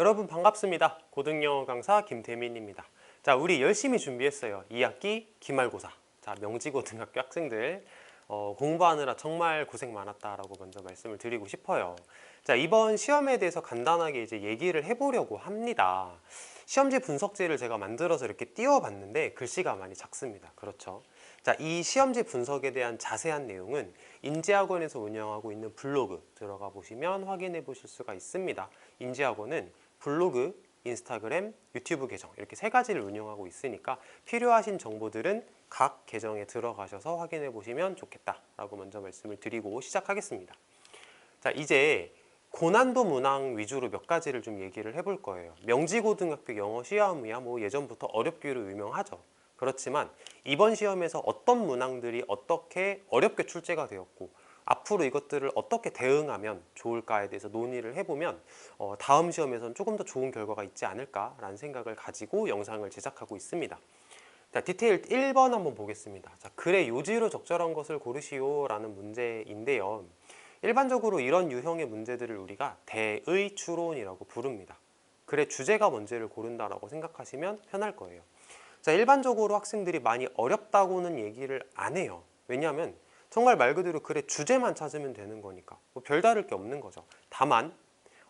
여러분 반갑습니다. 고등영어 강사 김태민입니다. 자, 우리 열심히 준비했어요. 2학기 기말고사. 자, 명지고등학교 학생들 어, 공부하느라 정말 고생 많았다라고 먼저 말씀을 드리고 싶어요. 자, 이번 시험에 대해서 간단하게 이제 얘기를 해보려고 합니다. 시험지 분석지를 제가 만들어서 이렇게 띄워봤는데 글씨가 많이 작습니다. 그렇죠. 자, 이 시험지 분석에 대한 자세한 내용은 인지학원에서 운영하고 있는 블로그 들어가 보시면 확인해 보실 수가 있습니다. 인지학원은 블로그, 인스타그램, 유튜브 계정 이렇게 세 가지를 운영하고 있으니까 필요하신 정보들은 각 계정에 들어가셔서 확인해 보시면 좋겠다라고 먼저 말씀을 드리고 시작하겠습니다. 자, 이제 고난도 문항 위주로 몇 가지를 좀 얘기를 해볼 거예요. 명지고등학교 영어 시험이야 뭐 예전부터 어렵기로 유명하죠. 그렇지만 이번 시험에서 어떤 문항들이 어떻게 어렵게 출제가 되었고 앞으로 이것들을 어떻게 대응하면 좋을까에 대해서 논의를 해보면 어, 다음 시험에서는 조금 더 좋은 결과가 있지 않을까라는 생각을 가지고 영상을 제작하고 있습니다. 자, 디테일 1번 한번 보겠습니다. 자, 글의 요지로 적절한 것을 고르시오 라는 문제인데요. 일반적으로 이런 유형의 문제들을 우리가 대의 추론이라고 부릅니다. 글의 주제가 뭔지를 고른다라고 생각하시면 편할 거예요. 자, 일반적으로 학생들이 많이 어렵다고는 얘기를 안 해요. 왜냐하면 정말 말 그대로 글의 주제만 찾으면 되는 거니까 뭐 별다를 게 없는 거죠. 다만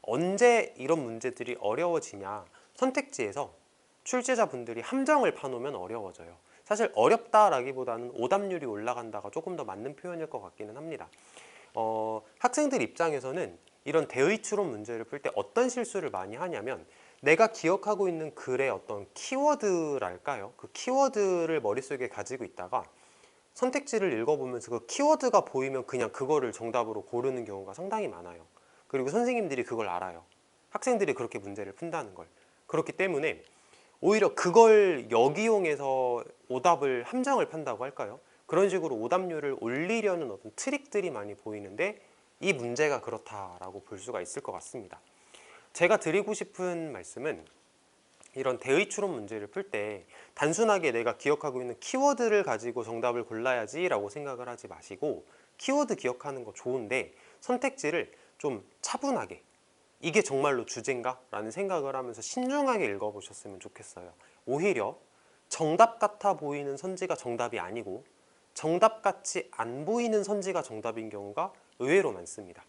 언제 이런 문제들이 어려워지냐 선택지에서 출제자분들이 함정을 파놓으면 어려워져요. 사실 어렵다라기보다는 오답률이 올라간다가 조금 더 맞는 표현일 것 같기는 합니다. 어, 학생들 입장에서는 이런 대의 추론 문제를 풀 때 어떤 실수를 많이 하냐면 내가 기억하고 있는 글의 어떤 키워드랄까요? 그 키워드를 머릿속에 가지고 있다가 선택지를 읽어보면서 그 키워드가 보이면 그냥 그거를 정답으로 고르는 경우가 상당히 많아요. 그리고 선생님들이 그걸 알아요. 학생들이 그렇게 문제를 푼다는 걸. 그렇기 때문에 오히려 그걸 역이용해서 오답을 함정을 판다고 할까요? 그런 식으로 오답률을 올리려는 어떤 트릭들이 많이 보이는데 이 문제가 그렇다라고 볼 수가 있을 것 같습니다. 제가 드리고 싶은 말씀은 이런 대의 추론 문제를 풀 때 단순하게 내가 기억하고 있는 키워드를 가지고 정답을 골라야지 라고 생각을 하지 마시고 키워드 기억하는 거 좋은데 선택지를 좀 차분하게 이게 정말로 주제인가? 라는 생각을 하면서 신중하게 읽어보셨으면 좋겠어요. 오히려 정답 같아 보이는 선지가 정답이 아니고 정답 같이 안 보이는 선지가 정답인 경우가 의외로 많습니다.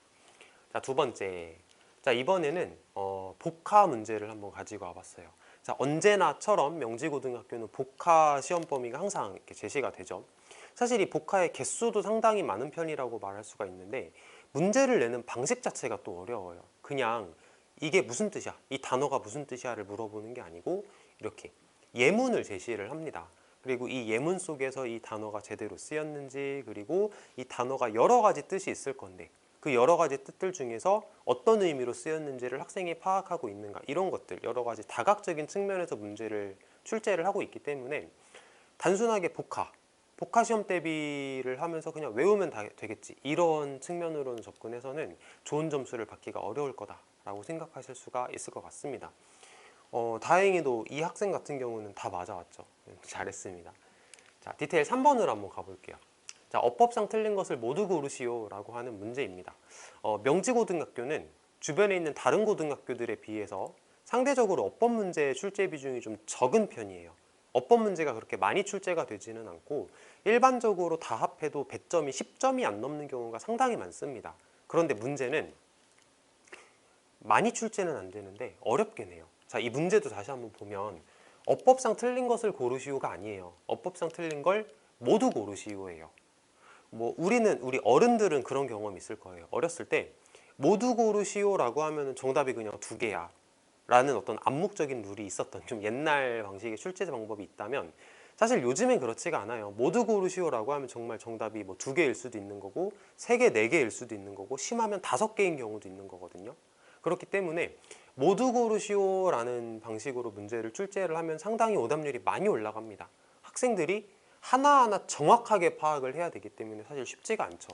자, 두 번째. 자, 이번에는 어, 복화 문제를 한번 가지고 와봤어요. 자, 언제나처럼 명지고등학교는 복화 시험 범위가 항상 이렇게 제시가 되죠. 사실 이 복화의 개수도 상당히 많은 편이라고 말할 수가 있는데 문제를 내는 방식 자체가 또 어려워요. 그냥 이게 무슨 뜻이야? 이 단어가 무슨 뜻이야를 물어보는 게 아니고 이렇게 예문을 제시를 합니다. 그리고 이 예문 속에서 이 단어가 제대로 쓰였는지 그리고 이 단어가 여러 가지 뜻이 있을 건데 그 여러 가지 뜻들 중에서 어떤 의미로 쓰였는지를 학생이 파악하고 있는가 이런 것들 여러 가지 다각적인 측면에서 문제를 출제를 하고 있기 때문에 단순하게 복화 복화 시험 대비를 하면서 그냥 외우면 다 되겠지 이런 측면으로는 접근해서는 좋은 점수를 받기가 어려울 거다라고 생각하실 수가 있을 것 같습니다. 어, 다행히도 이 학생 같은 경우는 다 맞아왔죠. 잘했습니다. 자, 디테일 3번으로 한번 가볼게요. 자, 어법상 틀린 것을 모두 고르시오 라고 하는 문제입니다. 어, 명지고등학교는 주변에 있는 다른 고등학교들에 비해서 상대적으로 어법 문제의 출제 비중이 좀 적은 편이에요. 어법 문제가 그렇게 많이 출제가 되지는 않고 일반적으로 다 합해도 배점이 10점이 안 넘는 경우가 상당히 많습니다. 그런데 문제는 많이 출제는 안 되는데 어렵게 내요. 자, 이 문제도 다시 한번 보면 어법상 틀린 것을 고르시오가 아니에요. 어법상 틀린 걸 모두 고르시오예요. 뭐 우리는 우리 어른들은 그런 경험이 있을 거예요. 어렸을 때 모두 고르시오라고 하면 정답이 그냥 두 개야. 라는 어떤 암묵적인 룰이 있었던 좀 옛날 방식의 출제 방법이 있다면 사실 요즘엔 그렇지가 않아요. 모두 고르시오라고 하면 정말 정답이 뭐 두 개일 수도 있는 거고 세 개, 네 개일 수도 있는 거고 심하면 다섯 개인 경우도 있는 거거든요. 그렇기 때문에 모두 고르시오라는 방식으로 문제를 출제를 하면 상당히 오답률이 많이 올라갑니다. 학생들이 하나하나 정확하게 파악을 해야 되기 때문에 사실 쉽지가 않죠.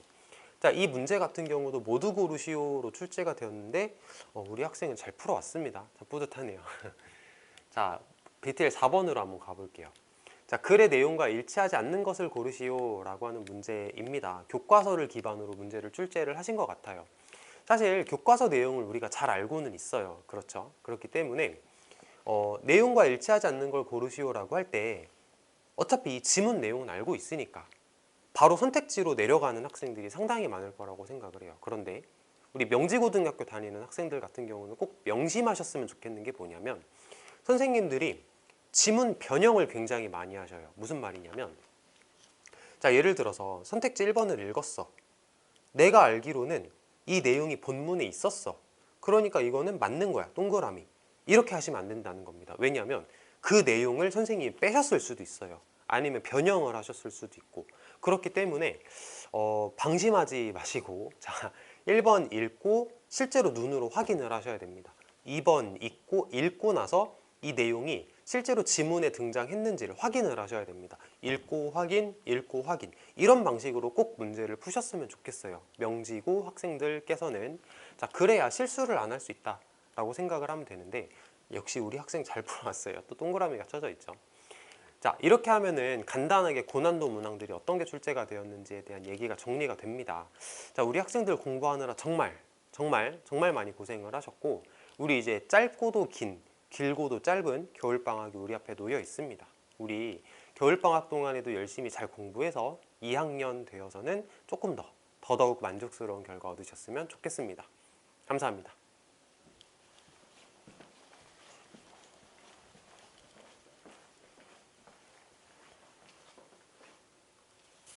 자, 이 문제 같은 경우도 모두 고르시오로 출제가 되었는데 어, 우리 학생은 잘 풀어왔습니다. 자, 뿌듯하네요. 자, 디테일 4번으로 한번 가볼게요. 자, 글의 내용과 일치하지 않는 것을 고르시오라고 하는 문제입니다. 교과서를 기반으로 문제를 출제를 하신 것 같아요. 사실 교과서 내용을 우리가 잘 알고는 있어요. 그렇죠. 그렇기 때문에 어, 내용과 일치하지 않는 걸 고르시오라고 할 때 어차피 이 지문 내용은 알고 있으니까 바로 선택지로 내려가는 학생들이 상당히 많을 거라고 생각을 해요. 그런데 우리 명지고등학교 다니는 학생들 같은 경우는 꼭 명심하셨으면 좋겠는 게 뭐냐면 선생님들이 지문 변형을 굉장히 많이 하셔요. 무슨 말이냐면 자 예를 들어서 선택지 1번을 읽었어. 내가 알기로는 이 내용이 본문에 있었어. 그러니까 이거는 맞는 거야. 동그라미. 이렇게 하시면 안 된다는 겁니다. 왜냐하면 그 내용을 선생님이 빼셨을 수도 있어요. 아니면 변형을 하셨을 수도 있고 그렇기 때문에 어, 방심하지 마시고 자 1번 읽고 실제로 눈으로 확인을 하셔야 됩니다. 2번 읽고 읽고 나서 이 내용이 실제로 지문에 등장했는지를 확인을 하셔야 됩니다. 읽고 확인, 읽고 확인 이런 방식으로 꼭 문제를 푸셨으면 좋겠어요. 명지고 학생들께서는 자 그래야 실수를 안 할 수 있다 라고 생각을 하면 되는데 역시 우리 학생 잘 풀어왔어요. 또 동그라미가 쳐져 있죠. 자 이렇게 하면은 간단하게 고난도 문항들이 어떤 게 출제가 되었는지에 대한 얘기가 정리가 됩니다. 자 우리 학생들 공부하느라 정말 정말 정말 많이 고생을 하셨고 우리 이제 짧고도 긴 길고도 짧은 겨울 방학이 우리 앞에 놓여 있습니다. 우리 겨울 방학 동안에도 열심히 잘 공부해서 2학년 되어서는 조금 더 더더욱 만족스러운 결과 얻으셨으면 좋겠습니다. 감사합니다.